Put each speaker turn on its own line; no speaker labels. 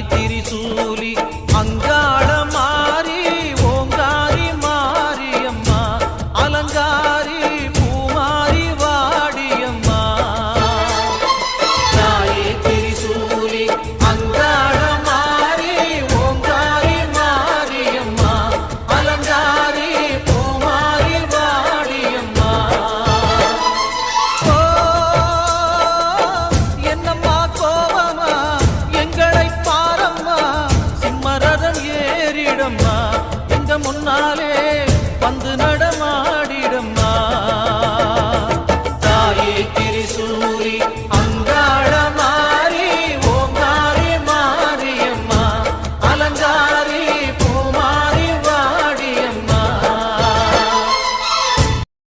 నెత్తిరి సూలి அம்மா எங்க முன்னாலே வந்து